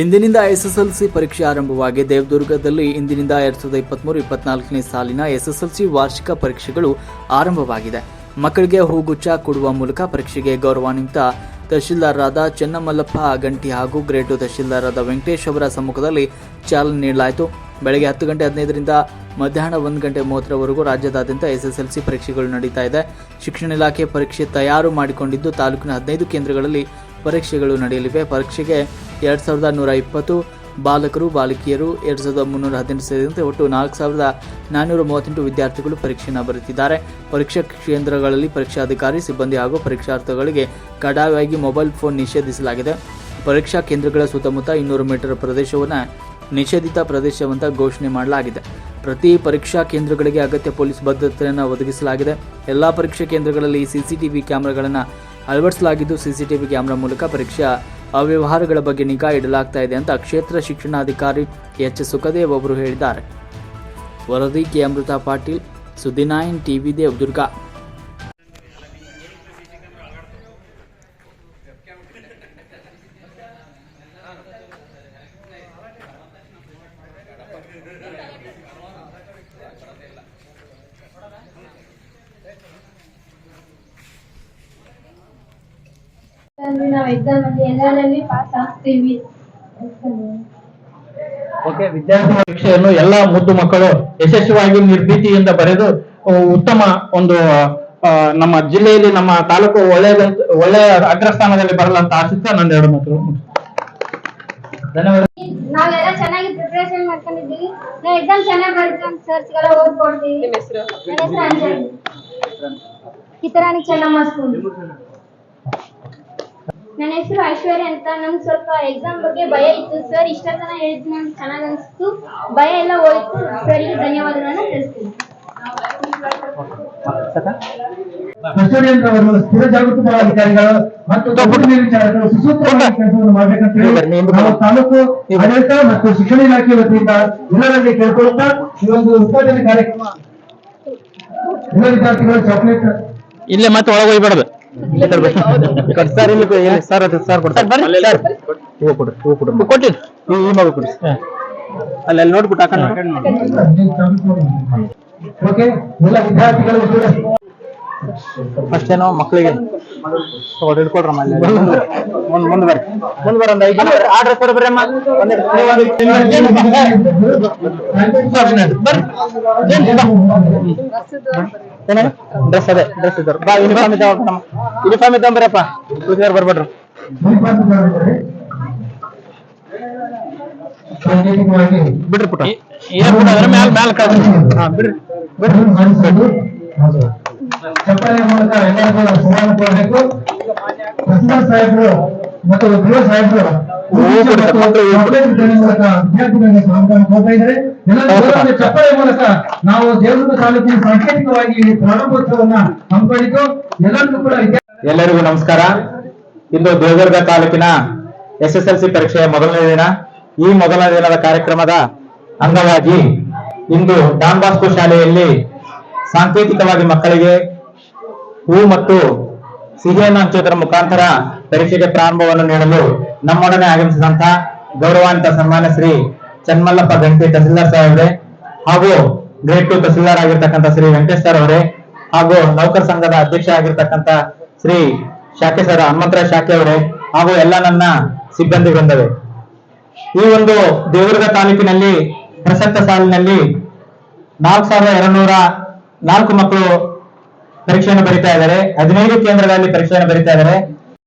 ಇಂದಿನಿಂದ ಎಸ್ಎಸ್ಎಲ್ಸಿ ಪರೀಕ್ಷೆ ಆರಂಭವಾಗಿ ದೇವದುರ್ಗದಲ್ಲಿ ಇಂದಿನಿಂದ ಎರಡ್ ಸಾವಿರದ ಇಪ್ಪತ್ಮೂರು ಇಪ್ಪತ್ನಾಲ್ಕನೇ ಸಾಲಿನ ಎಸ್ಎಸ್ಎಲ್ಸಿ ವಾರ್ಷಿಕ ಪರೀಕ್ಷೆಗಳು ಆರಂಭವಾಗಿದೆ. ಮಕ್ಕಳಿಗೆ ಹೂಗುಚ್ಚ ಕೊಡುವ ಮೂಲಕ ಪರೀಕ್ಷೆಗೆ ಗೌರವಾನ್ವಿತ ತಹಶೀಲ್ದಾರರಾದ ಚೆನ್ನಮಲ್ಲಪ್ಪ ಗಂಟಿ ಹಾಗೂ ಗ್ರೇಟು ತಹಶೀಲ್ದಾರರಾದ ವೆಂಕಟೇಶ್ ಅವರ ಸಮ್ಮುಖದಲ್ಲಿ ಚಾಲನೆ ನೀಡಲಾಯಿತು. ಬೆಳಗ್ಗೆ ಹತ್ತು ಗಂಟೆ ಹದಿನೈದರಿಂದ ಮಧ್ಯಾಹ್ನ ಒಂದು ಗಂಟೆ ಮೂವತ್ತರವರೆಗೂ ರಾಜ್ಯದಾದ್ಯಂತ ಎಸ್ಎಸ್ಎಲ್ಸಿ ಪರೀಕ್ಷೆಗಳು ನಡೀತಾ ಇದೆ. ಶಿಕ್ಷಣ ಇಲಾಖೆ ಪರೀಕ್ಷೆ ತಯಾರು ಮಾಡಿಕೊಂಡಿದ್ದು ತಾಲೂಕಿನ ಹದಿನೈದು ಕೇಂದ್ರಗಳಲ್ಲಿ ಪರೀಕ್ಷೆಗಳು ನಡೆಯಲಿವೆ. ಪರೀಕ್ಷೆಗೆ ಎರಡು ಸಾವಿರದ ನೂರ ಇಪ್ಪತ್ತು ಬಾಲಕರು, ಬಾಲಕಿಯರು ಎರಡು ಸಾವಿರದ ಮುನ್ನೂರ ಹದಿನೆಂಟು ಸೇರಿದಂತೆ ಒಟ್ಟು ನಾಲ್ಕು ಸಾವಿರದ ನಾನ್ನೂರ ಮೂವತ್ತೆಂಟು ವಿದ್ಯಾರ್ಥಿಗಳು ಪರೀಕ್ಷೆಯನ್ನು ಬರೆದಿದ್ದಾರೆ. ಪರೀಕ್ಷಾ ಕೇಂದ್ರಗಳಲ್ಲಿ ಪರೀಕ್ಷಾಧಿಕಾರಿ, ಸಿಬ್ಬಂದಿ ಹಾಗೂ ಪರೀಕ್ಷಾರ್ಥಿಗಳಿಗೆ ಕಡ್ಡಾಯವಾಗಿ ಮೊಬೈಲ್ ಫೋನ್ ನಿಷೇಧಿಸಲಾಗಿದೆ. ಪರೀಕ್ಷಾ ಕೇಂದ್ರಗಳ ಸುತ್ತಮುತ್ತ ಇನ್ನೂರು ಮೀಟರ್ ಪ್ರದೇಶವನ್ನು ನಿಷೇಧಿತ ಪ್ರದೇಶವಂತ ಘೋಷಣೆ ಮಾಡಲಾಗಿದೆ. ಪ್ರತಿ ಪರೀಕ್ಷಾ ಕೇಂದ್ರಗಳಿಗೆ ಅಗತ್ಯ ಪೊಲೀಸ್ ಭದ್ರತೆಯನ್ನು ಒದಗಿಸಲಾಗಿದೆ. ಎಲ್ಲ ಪರೀಕ್ಷಾ ಕೇಂದ್ರಗಳಲ್ಲಿ ಸಿಸಿಟಿವಿ ಕ್ಯಾಮೆರಾಗಳನ್ನು ಅಳವಡಿಸಲಾಗಿದ್ದು ಸಿಸಿಟಿವಿ ಕ್ಯಾಮೆರಾ ಮೂಲಕ ಪರೀಕ್ಷಾ ಅವ್ಯವಹಾರಗಳ ಬಗ್ಗೆ ನಿಗಾ ಇಡಲಾಗ್ತಾ ಇದೆ ಅಂತ ಕ್ಷೇತ್ರ ಶಿಕ್ಷಣಾಧಿಕಾರಿ ಎಚ್ ಸುಖದೇವ್ ಅವರು ಹೇಳಿದ್ದಾರೆ. ವರದಿ ಕೆ. ಅಮೃತ ಪಾಟೀಲ್, ಸುದಿನಾಯನ್ ಟಿವಿ ದೇವದುರ್ಗ. ಅಂದ್ರೆ ನಾವು ಎಕ್ಸಾಮ್ ಅಲ್ಲಿ ಎಲ್ಲರಲ್ಲಿ ಪಾಸ್ ಆಗ್ತೀವಿ. ಓಕೆ ವಿದ್ಯಾರ್ಥಿ ಪರೀಕ್ಷೆಯನ್ನು ಎಲ್ಲಾ ಮುದ್ದು ಮಕ್ಕಳು ಯಶಸ್ವಿಯಾಗಿ ನಿರ್ಭೀತಿಯಿಂದ ಬರೆದು ಉತ್ತಮ ಒಂದು ನಮ್ಮ ಜಿಲ್ಲೆಯಲ್ಲಿ ನಮ್ಮ ತಾಲೂಕು ಒಳ್ಳೆಯ ಒಳ್ಳೆಯ ಅಗ್ರಸ್ಥಾನದಲ್ಲಿ ಬರಲ್ಲ ಅಂತ ಆಶಿಸ್ತಾ ನನ್ನ ಎರಡು ಮಾತು ಧನ್ಯವಾದ. ನಾವೆಲ್ಲ ಚೆನ್ನಾಗಿ ಪ್ರಿಪರೇಷನ್ ಮಾಡ್ಕೊಂಡಿದ್ದೀವಿ. ನಾವು ಎಕ್ಸಾಮ್ ಚೆನ್ನಾಗಿ ಬರುತ್ತೆ ಅಂತ ಓದ್ಕೊಡ್ತೀವಿ ಕಿತರಾಣಿ ಚೆನ್ನಮ್ಮ ಸ್ಕೂಲ್ ನನ್ನ ಹೆಸರು ಐಶ್ವರ್ಯ ಅಂತ. ನಮ್ಗೆ ಸ್ವಲ್ಪ ಎಕ್ಸಾಮ್ ಬಗ್ಗೆ ಭಯ ಇತ್ತು ಸರ್ ಇಷ್ಟ ತನ ಹೇಳಿದ್ದು ನಂಗೆ ಚೆನ್ನಾಗಿ ಅನಿಸ್ತು. ಭಯ ಎಲ್ಲ ಹೋಯ್ತು. ಸರಿಗೆ ಧನ್ಯವಾದಗಳನ್ನ ತಿಳಿಸ್ತೀನಿ. ಅವರು ಸ್ಥಿರ ಜಾಗೃತಿ ಅಧಿಕಾರಿಗಳು ಮತ್ತು ಮೇಲ್ವಿಚಾರಕರು ಸುಸೂತ್ರವಾಗಿ ಕೆಲಸವನ್ನು ಮಾಡಬೇಕಂತ ಹೇಳಿ ನಾವು ತಾಲೂಕು ಆಡಳಿತ ಮತ್ತು ಶಿಕ್ಷಣ ಇಲಾಖೆ ವತಿಯಿಂದ ಎಲ್ಲರಲ್ಲಿ ಕೇಳ್ಕೊಳ್ತಾ ಈ ಒಂದು ಉದ್ಘಾಟನೆ ಕಾರ್ಯಕ್ರಮ. ಎಲ್ಲ ವಿದ್ಯಾರ್ಥಿಗಳು ಚಾಕ್ಲೇಟ್ ಇಲ್ಲೇ ಮತ್ತೆ ಒಳಗೆ ಹೋಗ್ಬಾರ್ದು. ಸರ್ ಇಲ್ಲಿ ಸರ್ ಅದು ಸರ್ ಕೊಡ್ತಾರೆ. ಬರ್ರಿ ಸರ್. ಹೂವು ಕೊಡ್ರಿ ಹೂವು ಕೊಡ್ರಿ. ಕೊಟ್ಟಿರಿ? ಈ ಈ ಮಗು ಕೊಡಿ ಅಲ್ಲಿ ಅಲ್ಲಿ ನೋಡ್ಬಿಟ್ಟು ಹಾಕೋಣ ಓಕೆ ಎಲ್ಲ ವಿದ್ಯಾರ್ಥಿಗಳು ಕೂಡ ಫಸ್ಟ್ ಏನೋ ಮಕ್ಕಳಿಗೆ ತಗೊಳ್ರಿ ಹಿಡ್ಕೊಳ್ರಮ್ಮ ಅಲ್ಲಿ ಮುಂದ್ ಮುಂದ್ ಬರ್ರಿ ಮುಂದ್ ಬರ್ರಿ ಒಂದು ಐದು ಆರ್ಡರ್ ಕೊಡಿ ಬರ್ರಿ ಅಮ್ಮ ಡ್ರೆಸ್ ಅದೇ ಡ್ರೆಸ್ ಇದ್ದಾರೆ ಬಾ ಯೂನಿಫಾರ್ಮ್ ಇದ್ದಾವ ಯೂನಿಫಾರ್ಮ್ ಇದ್ದಾವ ಬರ್ರಪ್ಪ ಹುಡುಗಿಯರು ಬರ್ಬೇಡ್ರಿ ಬಿಡ್ರಿ ಪುಟ ಏನ್ ಪುಟ ಅದ್ರ ಮ್ಯಾಲ ಮ್ಯಾಲ ಹಾ ಬಿಡ್ರಿ ಬಿಡ್ರಿ ಚಪ್ಪಾಳೆ ಮೂಲಕ ಎಲ್ಲರಿಗೂ ಸಮಾನ ಕೊಡಬೇಕು. ಪ್ರಸಾದ್ ಸಾಹೇಬರು ಮತ್ತು ಗೃಹ ಸಾಹೇಬರು ಮೂಲಕ ವಿದ್ಯಾರ್ಥಿಗಳಿಗೆ ಸಮಾಧಾನ ಕೊಡ್ತಾ ಇದ್ದಾರೆ. ಎಲ್ಲರೂ ಚಪ್ಪಲಿ ಮೂಲಕ ನಾವು ದೇವದುರ್ಗ ತಾಲೂಕಿನ ಸಾಂಕೇತಿಕವಾಗಿ ಪ್ರಾರಂಭೋತ್ಸವನ್ನ ಹಮ್ಮಿಕೊಂಡಿದ್ದು. ಎಲ್ಲರಿಗೂ ಕೂಡ ಎಲ್ಲರಿಗೂ ನಮಸ್ಕಾರ. ಇಂದು ದೇವದುರ್ಗ ತಾಲೂಕಿನ ಎಸ್ ಎಸ್ ಎಲ್ ಸಿ ಪರೀಕ್ಷೆಯ ಮೊದಲನೇ ದಿನ. ಈ ಮೊದಲನೇ ದಿನದ ಕಾರ್ಯಕ್ರಮದ ಅಂಗವಾಗಿ ಇಂದು ಡಾನ್ ಬಾಸ್ಕೋ ಶಾಲೆಯಲ್ಲಿ ಸಾಂಕೇತಿಕವಾಗಿ ಮಕ್ಕಳಿಗೆ ಹೂ ಮತ್ತು ಸಿಹಿಯನ್ನು ಹಂಚುವುದರ ಮುಖಾಂತರ ಪರೀಕ್ಷೆಗೆ ಪ್ರಾರಂಭವನ್ನು ನೀಡಲು ನಮ್ಮೊಡನೆ ಆಗಮಿಸಿದಂತಹ ಗೌರವಾನ್ವಿತ ಸನ್ಮಾನ ಶ್ರೀ ಚನ್ಮಲ್ಲಪ್ಪ ಗಂಟಿ ತಹಸೀಲ್ದಾರ್ ಸಾಹೇಬ್ರೆ ಹಾಗೂ ಗ್ರೇಟ್ ಟು ತಹಸೀಲ್ದಾರ್ ಆಗಿರ್ತಕ್ಕಂಥ ಶ್ರೀ ವೆಂಕಟೇಶ್ ಸರ್ ಅವರೇ ಹಾಗೂ ನೌಕರ ಸಂಘದ ಅಧ್ಯಕ್ಷ ಆಗಿರ್ತಕ್ಕಂಥ ಶ್ರೀ ಶಾಖೆ ಸರ್ ಹನುಮಂತರಾಯ ಶಾಖೆ ಅವರೇ ಹಾಗೂ ಎಲ್ಲ ನನ್ನ ಸಿಬ್ಬಂದಿ ಬಂದವೆ ಈ ಒಂದು ದೇವದುರ್ಗ ತಾಲೂಕಿನಲ್ಲಿ ಪ್ರಸಕ್ತ ಸಾಲಿನಲ್ಲಿ ನಾಲ್ಕು ಸಾವಿರದ ಎರಡ್ನೂರ ನಾಲ್ಕು ಮಕ್ಕಳು ಪರೀಕ್ಷೆಯನ್ನು ಬರೀತಾ ಇದ್ದಾರೆ. ಹದಿನೈದು ಕೇಂದ್ರಗಳಲ್ಲಿ ಪರೀಕ್ಷೆಯನ್ನು ಬರೀತಾ ಇದ್ದಾರೆ.